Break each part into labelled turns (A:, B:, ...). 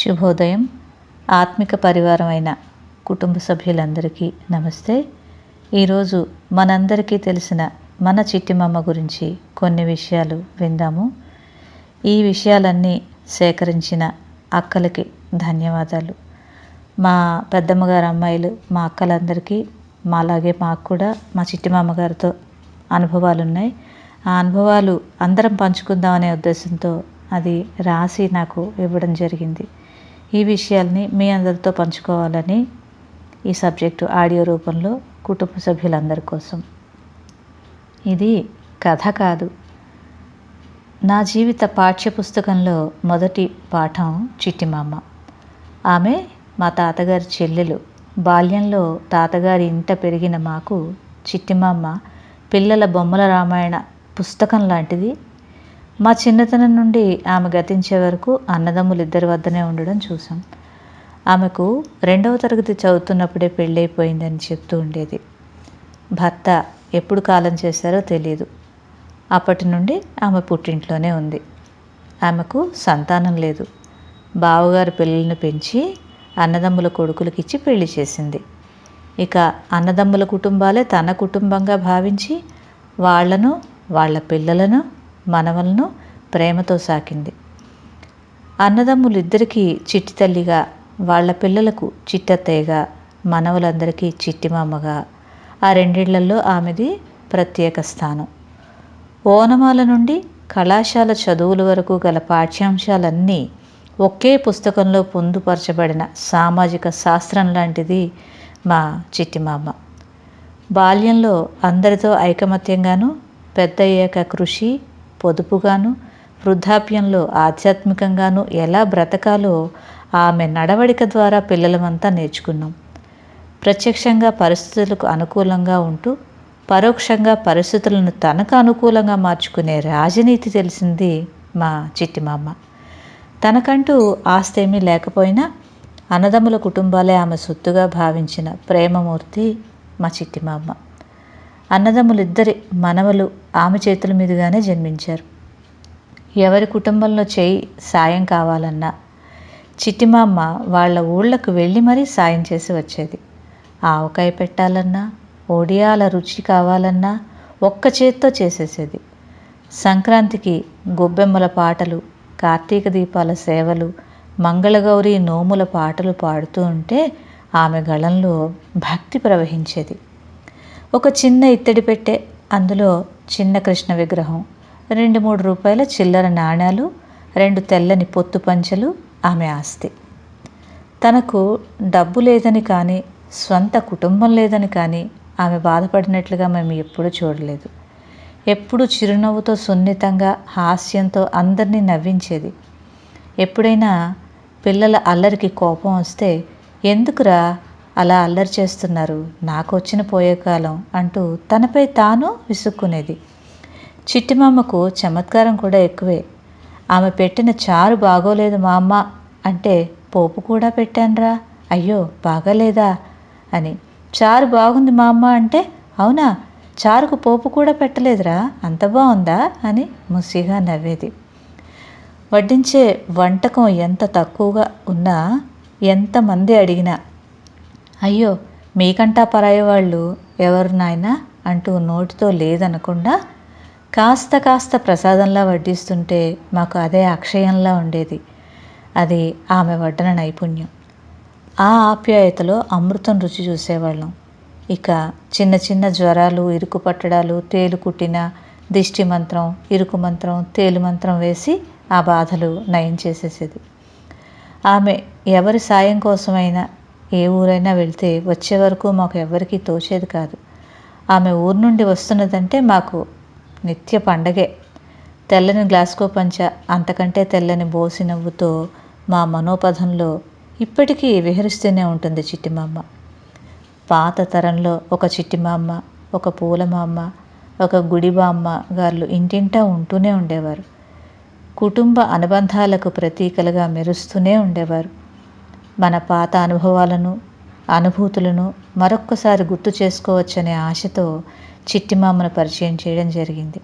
A: శుభోదయం. ఆత్మిక పరివారం అయిన కుటుంబ సభ్యులందరికీ నమస్తే. ఈరోజు మనందరికీ తెలిసిన మన చిట్టిమమ్మ గురించి కొన్ని విషయాలు విందాము. ఈ విషయాలన్నీ సేకరించిన అక్కలకి ధన్యవాదాలు. మా పెద్దమ్మగారు అమ్మాయిలు మా అక్కలందరికీ మాలాగే మాకు కూడా మా చిట్టిమామ గారితో అనుభవాలు ఉన్నాయి ఆ అనుభవాలు అందరం పంచుకుందామనే ఉద్దేశంతో అది రాసి నాకు ఇవ్వడం జరిగింది. ఈ విషయాల్ని మీ అందరితో పంచుకోవాలని ఈ సబ్జెక్టు ఆడియో రూపంలో కుటుంబ సభ్యులందరి కోసం. ఇది కథ కాదు. నా జీవిత పాఠ్యపుస్తకంలో మొదటి పాఠం చిట్టిమామ. ఆమె మా తాతగారి చెల్లెలు. బాల్యంలో తాతగారి ఇంట పెరిగిన మాకు చిట్టిమామ పిల్లల బొమ్మల రామాయణ పుస్తకం లాంటిది మా చిన్నతనం నుండి ఆమె గతించే వరకు అన్నదమ్ములు ఇద్దరి వద్దనే ఉండడం చూసాం ఆమెకు రెండవ తరగతి చదువుతున్నప్పుడే పెళ్ళైపోయిందని చెప్తూ ఉండేది. భర్త ఎప్పుడు కాలం చేశారో తెలియదు అప్పటి నుండి ఆమె పుట్టింట్లోనే ఉంది. ఆమెకు సంతానం లేదు. బావగారు పిల్లల్ని పెంచి అన్నదమ్ముల కొడుకులకిచ్చి పెళ్ళి చేసింది. ఇక అన్నదమ్ముల కుటుంబాలే తన కుటుంబంగా భావించి వాళ్ళను వాళ్ళ పిల్లలను మనవలను ప్రేమతో సాకింది. అన్నదమ్ములు ఇద్దరికీ చిట్టి తల్లిగా వాళ్ళ పిల్లలకు చిట్టత్తయ్యగా మనవలందరికీ చిట్టిమామగా ఆ రెండిళ్ళలో ఆమెది ప్రత్యేక స్థానం. ఓనమాల నుండి కళాశాల చదువుల వరకు గల పాఠ్యాంశాలన్నీ ఒకే పుస్తకంలో పొందుపరచబడిన సామాజిక శాస్త్రం లాంటిది మా చిట్టిమామ బాల్యంలో అందరితో ఐకమత్యంగాను పెద్దయ్యాక కృషి పొదుపుగాను వృద్ధాప్యంలో ఆధ్యాత్మికంగాను ఎలా బ్రతకాలో ఆమె నడవడిక ద్వారా పిల్లలమంతా నేర్చుకున్నాం. ప్రత్యక్షంగా పరిస్థితులకు అనుకూలంగా ఉంటూ పరోక్షంగా పరిస్థితులను తనకు అనుకూలంగా మార్చుకునే రాజనీతి తెలిసింది మా చిట్టిమామ. తనకంటూ ఆస్తి ఏమీ లేకపోయినా అన్నదమ్ముల కుటుంబాలే ఆమె సొత్తుగా భావించిన ప్రేమమూర్తి మా చిట్టిమామ. అన్నదమ్ములిద్దరి మనవలు ఆమె చేతుల మీదుగానే జన్మించారు. ఎవరి కుటుంబంలో చేయి సాయం కావాలన్నా చిట్టిమామ వాళ్ళ ఊళ్ళకు వెళ్ళి మరీ సాయం చేసి వచ్చేది. ఆవకాయ పెట్టాలన్నా ఒడియాల రుచి కావాలన్నా ఒక్క చేత్తో చేసేసేది. సంక్రాంతికి గొబ్బెమ్మల పాటలు కార్తీక దీపాల సేవలు మంగళగౌరి నోముల పాటలు పాడుతూ ఉంటే ఆమె గళంలో భక్తి ప్రవహించేది. ఒక చిన్న ఇత్తడి పెట్టె అందులో చిన్న కృష్ణ విగ్రహం రెండు మూడు రూపాయల చిల్లర నాణాలు రెండు తెల్లని పొత్తు పంచెలు ఆమె ఆస్తి. తనకు డబ్బు లేదని కానీ స్వంత కుటుంబం లేదని కానీ ఆమె బాధపడినట్లుగా మేము ఎప్పుడూ చూడలేదు. ఎప్పుడు చిరునవ్వుతో సున్నితంగా హాస్యంతో అందరినీ నవ్వించేది. ఎప్పుడైనా పిల్లల అల్లరికి కోపం వస్తే ఎందుకురా అలా అల్లరి చేస్తున్నారు. నాకు వచ్చిన పోయే కాలం అంటూ తనపై తాను విసుక్కునేది. చిట్టిమామకు చమత్కారం కూడా ఎక్కువే. ఆమె పెట్టిన చారు బాగోలేదు మా అమ్మ అంటే పోపు కూడా పెట్టానురా. అయ్యో బాగాలేదా అని. చారు బాగుంది మా అమ్మ అంటే అవునా? చారుకు పోపు కూడా పెట్టలేదురా. అంత బాగుందా అని ముసిగా నవ్వేది. వడ్డించే వంటకం ఎంత తక్కువగా ఉన్నా ఎంతమంది అడిగినా అయ్యో మీకంటా పరాయి వాళ్ళు ఎవరు నాయనా అంటూ నోటితో లేదనకుండా కాస్త కాస్త ప్రసాదంలా వడ్డిస్తుంటే మాకు అదే అక్షయంలా ఉండేది. అది ఆమె వడ్డన నైపుణ్యం. ఆ ఆప్యాయతలో అమృతం రుచి చూసేవాళ్ళం. ఇక చిన్న చిన్న జ్వరాలు ఇరుకు పట్టడాలు తేలు కుట్టిన దిష్టి మంత్రం ఇరుకు మంత్రం తేలు మంత్రం వేసి ఆ బాధలు నయం చేసేసేది. ఆమె ఎవరి సాయం కోసమైనా ఏ ఊరైనా వెళ్తే వచ్చే వరకు మాకు ఎవ్వరికీ తోచేది కాదు. ఆమె ఊరు నుండి వస్తున్నదంటే మాకు నిత్య పండగే. తెల్లని గ్లాస్కో పంచ అంతకంటే తెల్లని బోసి నవ్వుతో మా మనోపథంలో ఇప్పటికీ విహరిస్తూనే ఉంటుంది చిట్టిమామ. పాత తరంలో ఒక చిట్టిమామ ఒక పూలమామ ఒక గుడిబామ్మ గారు ఇంటింటా ఉంటూనే ఉండేవారు. కుటుంబ అనుబంధాలకు ప్రతీకలుగా మెరుస్తూనే ఉండేవారు. మన పాత అనుభవాలను అనుభూతులను మరొక్కసారి గుర్తు చేసుకోవచ్చనే ఆశతో చిట్టిమామను పరిచయం చేయడం జరిగింది.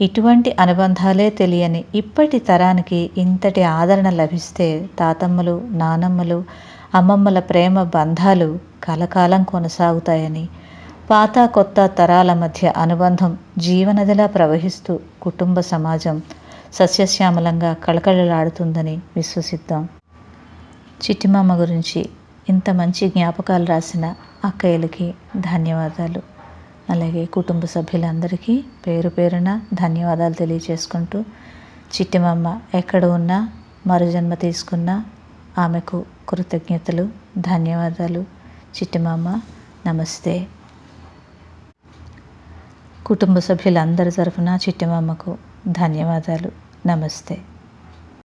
A: ఇటువంటి అనుబంధాలే తెలియని ఇప్పటి తరానికి ఇంతటి ఆదరణ లభిస్తే తాతమ్మలు నానమ్మలు అమ్మమ్మల ప్రేమ బంధాలు కలకాలం కొనసాగుతాయని పాత కొత్త తరాల మధ్య అనుబంధం జీవనదిలా ప్రవహిస్తూ కుటుంబ సమాజం సస్యశ్యామలంగా కళకళలాడుతుందని విశ్వసిద్దాం. చిట్టిమామ గురించి ఇంత మంచి జ్ఞాపకాలు రాసిన అక్కయ్యలకి ధన్యవాదాలు. అలాగే కుటుంబ సభ్యులందరికీ పేరు పేరున ధన్యవాదాలు తెలియజేసుకుంటూ చిట్టిమమ్మ ఎక్కడ ఉన్నా మరుజన్మ తీసుకున్నా ఆమెకు కృతజ్ఞతలు ధన్యవాదాలు. చిట్టిమమ్మ నమస్తే. కుటుంబ సభ్యులందరి తరఫున చిట్టిమమ్మకు ధన్యవాదాలు. నమస్తే.